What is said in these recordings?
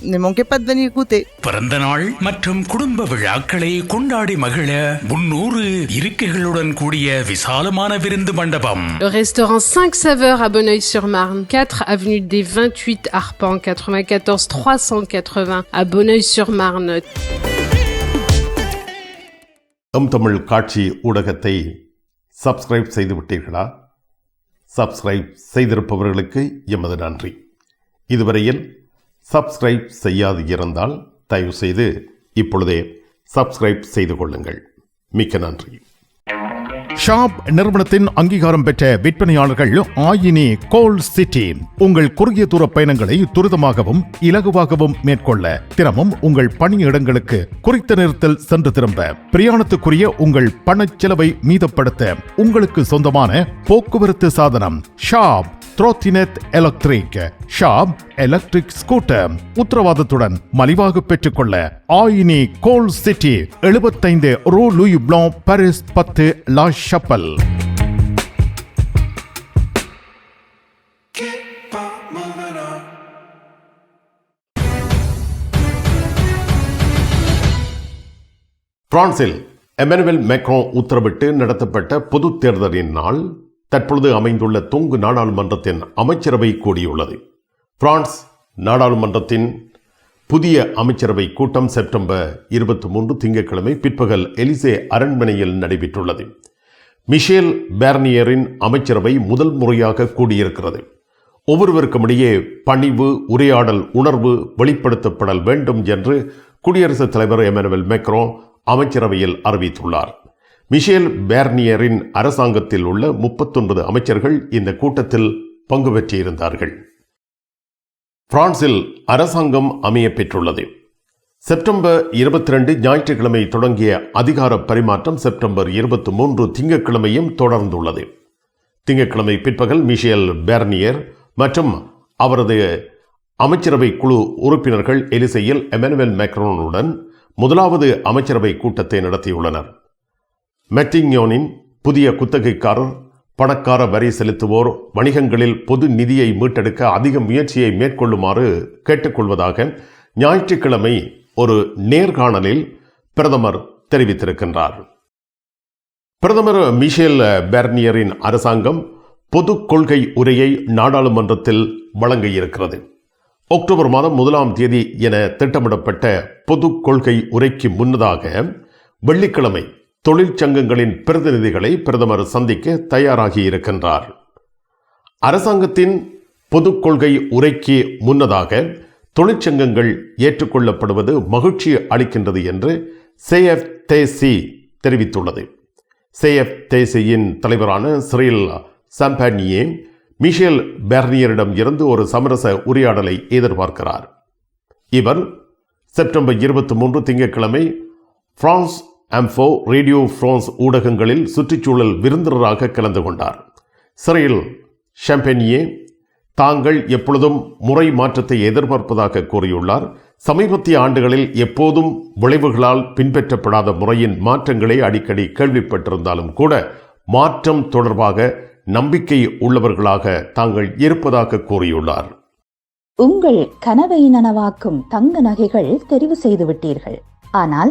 Goûter. பிறந்த நாள் மற்றும் குடும்ப விழாக்களை கொண்டாடி மகிழ முன்னூறு இருக்கைகளுடன் கூடிய விசாலமான விருந்து மண்டபம் Le restaurant 5 saveurs à Bonneuil-sur-Marne, 4 avenue des 28 Arpents, 94 380 à Bonneuil-sur-Marne. எம் தமிழ் காட்சி ஊடகத்தை சப்ஸ்கிரைப் செய்து விட்டீர்களா சப்ஸ்கிரைப் செய்திருப்பவர்களுக்கு எமது நன்றி இதுவரையில் சப்ஸ்கிரைப் செய்யாது இருந்தால் தயவு செய்து இப்பொழுதே சப்ஸ்கிரைப் செய்து கொள்ளுங்கள். மிக்க நன்றி. ஷாப் நிறுவனத்தின் அங்கீகாரம் பெற்ற விற்பனையாளர்கள் ஆயினி கோல் சிட்டி. உங்கள் குறுகிய தூர பயணங்களை துரிதமாகவும் இலகுவாகவும் மேற்கொள்ள தினமும் உங்கள் பணியிடங்களுக்கு குறித்த நேரத்தில் சென்று திரும்ப பிரயாணத்துக்குரிய உங்கள் பணச் செலவை மீதப்படுத்த உங்களுக்கு சொந்தமான போக்குவரத்து சாதனம் ஷாப் ட்ரோத்தினெட் எலக்ட்ரிக் ஷாப் எலக்ட்ரிக் ஸ்கூட்டர் உத்தரவாதத்துடன் மலிவாக பெற்றுக்கொள்ள ஆயினி கோல் சிட்டி எழுபத்தைந்து ரூ லூயி ப்ளோ பாரிஸ் பத்து லா ஷப்பல் பிரான்சில் எமனுவல் மெக்ரோ உத்தரவிட்டு நடத்தப்பட்ட பொது தேர்தலின் நாள் தற்பொழுது அமைந்துள்ள தொங்கு நாடாளுமன்றத்தின் அமைச்சரவை கூடியுள்ளது. பிரான்ஸ் நாடாளுமன்றத்தின் புதிய அமைச்சரவை கூட்டம் செப்டம்பர் இருபத்தி மூன்று திங்கட்கிழமை பிற்பகல் எலிசே அரண்மனையில் நடைபெற்றுள்ளது. மிஷேல் பேர்னியரின் அமைச்சரவை முதல் முறையாக கூடியிருக்கிறது. ஒவ்வொருவருக்கும் இடையே பணிவு உரையாடல் உணர்வு வெளிப்படுத்தப்படல் வேண்டும் என்று குடியரசுத் தலைவர் எமனுவல் மேக்ரோ அமைச்சரவையில் அறிவித்துள்ளார். மிஷேல் பேர்னியரின் அரசாங்கத்தில் உள்ள முப்பத்தொன்பது அமைச்சர்கள் இந்த கூட்டத்தில் பங்கு பெற்றிருந்தார்கள். பிரான்சில் அரசாங்கம் அமைய பெற்றுள்ளது. செப்டம்பர் இருபத்தி ரெண்டு ஞாயிற்றுக்கிழமை தொடங்கிய அதிகார பரிமாற்றம் செப்டம்பர் இருபத்தி மூன்று திங்கட்கிழமையும் தொடர்ந்துள்ளது. திங்கட்கிழமை பிற்பகல் மிஷேல் பேர்னியர் மற்றும் அவரது அமைச்சரவை குழு உறுப்பினர்கள் எலிசையில் எமனுவல் மேக்ரோனுடன் முதலாவது அமைச்சரவை கூட்டத்தை நடத்தியுள்ளனர். மெட்டிங்யோனின் புதிய குத்தகைக்காரர் பணக்கார வரி செலுத்துவோர் வணிகங்களில் பொது நிதியை மீட்டெடுக்க அதிக முயற்சியை மேற்கொள்ளுமாறு கேட்டுக்கொள்வதாக ஞாயிற்றுக்கிழமை ஒரு நேர்காணலில் பிரதமர் தெரிவித்திருக்கின்றார். பிரதமர் மிஷேல் பெர்னியரின் அரசாங்கம் பொது கொள்கை உரையை நாடாளுமன்றத்தில் வழங்க இருக்கிறது அக்டோபர் மாதம் முதலாம் தேதி என திட்டமிடப்பட்ட பொது கொள்கை உரைக்கு முன்னதாக வெள்ளிக்கிழமை தொழிற்சங்கங்களின் பிரதிநிதிகளை பிரதமர் சந்திக்க தயாராகி இருக்கின்றார் அரசாங்கத்தின் பொது கொள்கை உரைக்கு முன்னதாக தொழிற்சங்கங்கள் ஏற்றுக்கொள்ளப்படுவது மகிழ்ச்சி அளிக்கின்றது என்று சேஎஃப் தேசி தெரிவித்துள்ளது. சேஎஃப் தேசியின் தலைவரான சிறில் சாம்பானியே மிஷேல் பெர்னியரிடம் இருந்து ஒரு சமரச உரையாடலை எதிர்பார்க்கிறார். இவர் செப்டம்பர் இருபத்தி மூன்று திங்கட்கிழமை பிரான்ஸ் அம்ஃபோ ரேடியோ பிரான்ஸ் ஊடகங்களில் சுற்றுச்சூழல் விருந்தினராக கலந்து கொண்டார். சிறையில் ஷம்பெனியே தாங்கள் எப்பொழுதும் முறை மாற்றத்தை எதிர்பார்ப்பதாக கூறியுள்ளார். சமீபத்திய ஆண்டுகளில் எப்போதும் விளைவுகளால் பின்பற்றப்படாத முறையின் மாற்றங்களை அடிக்கடி கேள்விப்பட்டிருந்தாலும் கூட மாற்றம் தொடர்பாக நம்பிக்கை உள்ளவர்களாக தாங்கள் இருப்பதாக கூறியுள்ளார். உங்கள் கனவை நனவாக்கும் தங்க நகைகள் தெரிவு செய்து விட்டீர்கள் ஆனால்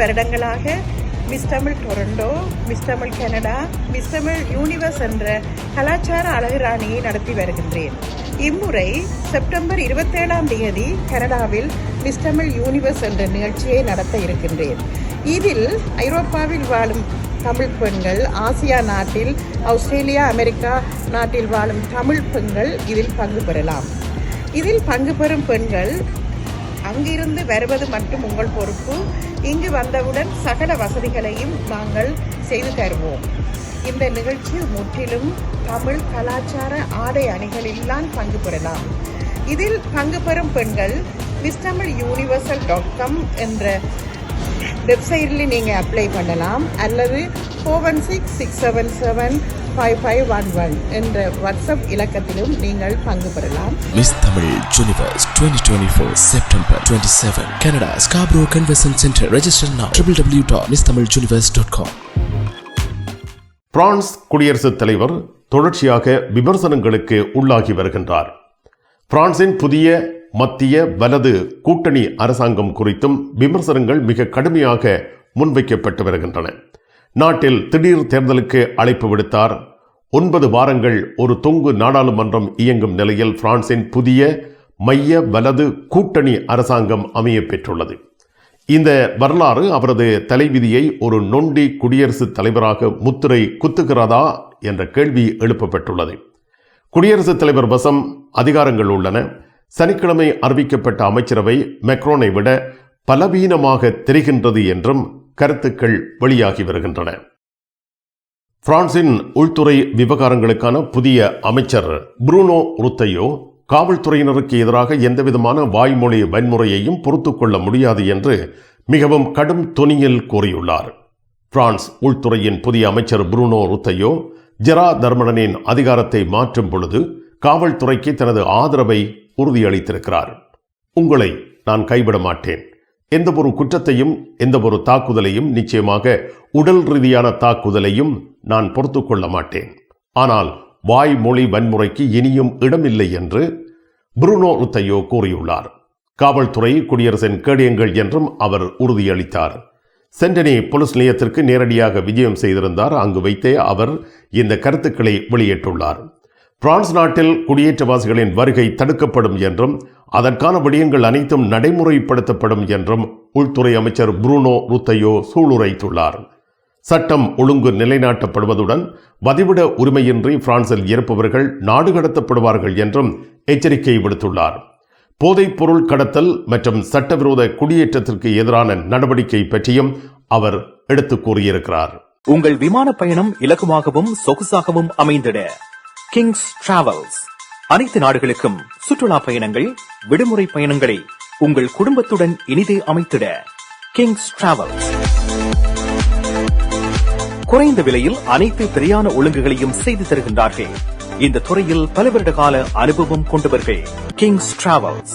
வருடங்களாக Miss Tamil Toronto Miss Tamil Canada Miss Tamil Universe என்ற கலாச்சார அழகுராணியை நடத்தி வருகின்றேன். இம்முறை செப்டம்பர் இருபத்தேழாம் தேதி கனடாவில் மிஸ் தமிழ் யூனிவர்ஸ் என்ற நிகழ்ச்சியை நடத்த இருக்கின்றேன். இதில் ஐரோப்பாவில் வாழும் தமிழ் பெண்கள் ஆசியா நாட்டில் ஆஸ்திரேலியா அமெரிக்கா நாட்டில் வாழும் தமிழ் பெண்கள் இதில் பங்கு பெறலாம். இதில் பங்கு பெறும் பெண்கள் அங்கிருந்து வருவது மட்டும் உங்கள் பொறுப்பு. இங்கு வந்தவுடன் சகல வசதிகளையும் நாங்கள் செய்து தருவோம். இந்த நிகழ்ச்சி முற்றிலும் தமிழ் கலாச்சார ஆடை அணிகளில்தான் பங்கு பெறலாம். இதில் பங்கு பெறும் பெண்கள் Miss Tamil Universal dot com என்ற வெப்சைட்டில் நீங்கள் அப்ளை பண்ணலாம். அல்லது four one six six seven seven five five one one என்ற வாட்ஸ்அப் இலக்கத்திலும் நீங்கள் பங்கு பெறலாம். Miss Tamil Universe 2024 September 27 Canada Scarborough Convention Center Register now www.misthamiluniverse.com France குடியரசுத் தலைவர் தொடர்ச்சியாக விமர்சனங்களுக்கு உள்ளாகி வருகின்றார். பிரான்சின் புதிய மத்திய வலது கூட்டணி அரசாங்கம் குறித்தும் விமர்சனங்கள் மிக கடுமையாக முன்வைக்கப்பட்டு வருகின்றன. நாட்டில் திடீர் தேர்தலுக்கு அழைப்பு விடுத்தார். ஒன்பது வாரங்கள் ஒரு தொங்கு நாடாளுமன்றம் இயங்கும் நிலையில் பிரான்சின் புதிய மைய வலது கூட்டணி அரசாங்கம் அமைய பெற்றுள்ளது. இந்த வரலாறு அவரது தலைவிதியை ஒரு நொண்டி குடியரசுத் தலைவராக முத்திரை குத்துகிறதா என்ற கேள்வி எழுப்பப்பட்டுள்ளது. குடியரசுத் தலைவர் வசம் அதிகாரங்கள் உள்ளன. சனிக்கிழமை அறிவிக்கப்பட்ட அமைச்சரவை மெக்ரோனை விட பலவீனமாக தெரிகின்றது என்றும் கருத்துக்கள் வெளியாகி வருகின்றன. பிரான்சின் உள்துறை விவகாரங்களுக்கான புதிய அமைச்சர் புரூனோ ருத்தையோ காவல்துறையினருக்கு எதிராக எந்தவிதமான வாய்மொழி வன்முறையையும் பொறுத்து கொள்ள முடியாது என்று மிகவும் கடும் தொனியில் கூறியுள்ளார். பிரான்ஸ் உள்துறையின் புதிய அமைச்சர் புரூனோ ருத்தையோ ஜெரா தர்மடனின் அதிகாரத்தை மாற்றும் பொழுது காவல்துறைக்கு தனது ஆதரவை உறுதியளித்திருக்கிறார் உங்களை நான் கைவிட மாட்டேன். எந்த ஒரு குற்றத்தையும் எந்த ஒரு தாக்குதலையும் நிச்சயமாக உடல் ரீதியான தாக்குதலையும் நான் பொறுத்துக் கொள்ள மாட்டேன். ஆனால் வாய்மொழி வன்முறைக்கு இனியும் இடமில்லை என்று புருனோ ருத்தையோ கூறியுள்ளார். காவல்துறை குடியரசின் கேடியங்கள் என்றும் அவர் உறுதியளித்தார். சென்டனி போலீஸ் நிலையத்திற்கு நேரடியாக விஜயம் செய்திருந்தார். அங்கு வைத்தே அவர் இந்த கருத்துக்களை வெளியிட்டுள்ளார். பிரான்ஸ் நாட்டில் குடியேற்றவாசிகளின் வருகை தடுக்கப்படும் என்றும் அதற்கான விடயங்கள் அனைத்தும் நடைமுறைப்படுத்தப்படும் என்றும் உள்துறை அமைச்சர் புரூனோ ருத்தையோ சூளுரைத்துள்ளார். சட்டம் ஒழுங்கு நிலைநாட்டப்படுவதுடன் வதிவிட உரிமையின்றி பிரான்சில் இருப்பவர்கள் நாடு கடத்தப்படுவார்கள் என்றும் எச்சரிக்கை விடுத்துள்ளார். போதைப் பொருள் கடத்தல் மற்றும் சட்டவிரோத குடியேற்றத்திற்கு எதிரான நடவடிக்கை பற்றியும் அவர் எடுத்துக் கூறியிருக்கிறார். உங்கள் விமான பயணம் இலகுவாகவும் சொகுசாகவும் அமைந்திட. கிங்ஸ் டிராவல்ஸ் அனைத்து நாடுகளுக்கும் சுற்றுலா பயணங்கள் விடுமுறை பயணங்களை உங்கள் குடும்பத்துடன் இனிதே அமைத்திட கிங்ஸ் டிராவல்ஸ் குறைந்த விலையில் அனைத்து திரையான ஒழுங்குகளையும் செய்து தருகின்றார்கள். இந்த துறையில் பல வருட கால அனுபவம் கொண்டவர்கள் கிங்ஸ் டிராவல்ஸ்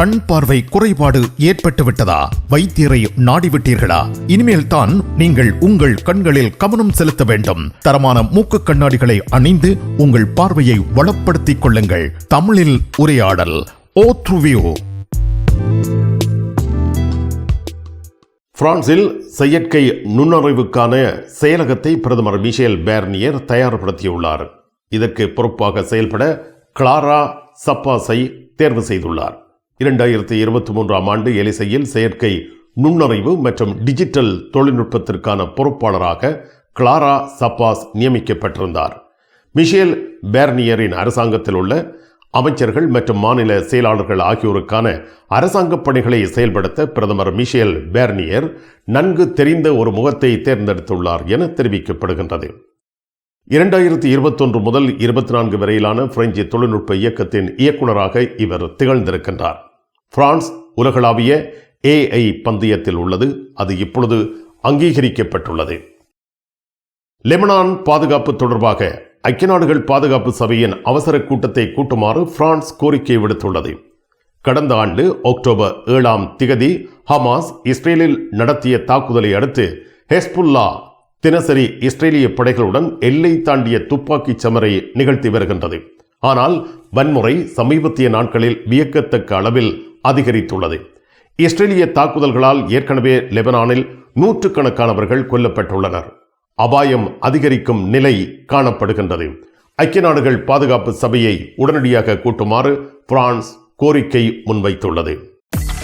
கண் பார்வை குறைபாடு ஏற்பட்டு விட்டதா வைத்தியரை நாடிவிட்டீர்களா? இனிமேல் தான் நீங்கள் உங்கள் கண்களில் கவனம் செலுத்த வேண்டும். தரமான மூக்கு கண்ணாடிகளை அணிந்து உங்கள் பார்வையை வளப்படுத்திக் கொள்ளுங்கள். தமிழில் உரையாடல் ஓ த்ருவியோ! பிரான்சில் செயற்கை நுண்ணறிவுக்கான செயலகத்தை பிரதமர் மிஷேல் பேர்னியர் தயார்படுத்தியுள்ளார். இதற்கு பொறுப்பாக செயல்பட கிளாரா சப்பாஸை தேர்வு செய்துள்ளார். இரண்டாயிரத்தி இருபத்தி மூன்றாம் ஆண்டு எலிசையில் செயற்கை நுண்ணறிவு மற்றும் டிஜிட்டல் தொழில்நுட்பத்திற்கான பொறுப்பாளராக கிளாரா சப்பாஸ் நியமிக்கப்பட்டிருந்தார். மிஷேல் பேர்னியரின் அரசாங்கத்தில் உள்ள அமைச்சர்கள் மற்றும் மாநில செயலாளர்கள் ஆகியோருக்கான அரசாங்க பணிகளை செயல்படுத்த பிரதமர் மிஷேல் பேர்னியர் நன்கு தெரிந்த ஒரு முகத்தை தேர்ந்தெடுத்துள்ளார் என தெரிவிக்கப்படுகின்றது. இரண்டாயிரத்தி இருபத்தொன்று முதல் இருபத்தி நான்கு வரையிலான பிரெஞ்சு தொழில்நுட்ப இயக்கத்தின் இயக்குநராக இவர் திகழ்ந்திருக்கின்றார். பிரான்ஸ் உலகளாவிய ஏஐ பந்தயத்தில் உள்ளது. அது இப்பொழுது அங்கீகரிக்கப்பட்டுள்ளது. லெபனான் பாதுகாப்பு தொடர்பாக ஐக்கிய நாடுகள் பாதுகாப்பு சபையின் அவசர கூட்டத்தை கூட்டுமாறு பிரான்ஸ் கோரிக்கை விடுத்துள்ளது. கடந்த ஆண்டு அக்டோபர் ஏழாம் திகதி ஹமாஸ் இஸ்ரேலில் நடத்திய தாக்குதலை அடுத்து ஹெஸ்புல்லா தினசரி இஸ்ரேலிய படைகளுடன் எல்லை தாண்டிய துப்பாக்கிச் சமரை நிகழ்த்தி வருகின்றது. ஆனால் வன்முறை சமீபத்திய நாட்களில் வியக்கத்தக்க அளவில் அதிகரித்துள்ளது. இஸ்ரேலிய தாக்குதல்களால் ஏற்கனவே லெபனானில் நூற்றுக்கணக்கானவர்கள் கொல்லப்பட்டுள்ளனர். அபாயம் அதிகரிக்கும் நிலை காணப்படுகின்றது. ஐக்கிய நாடுகள் பாதுகாப்பு சபையை உடனடியாக கூட்டுமாறு பிரான்ஸ் கோரிக்கை முன்வைத்துள்ளது.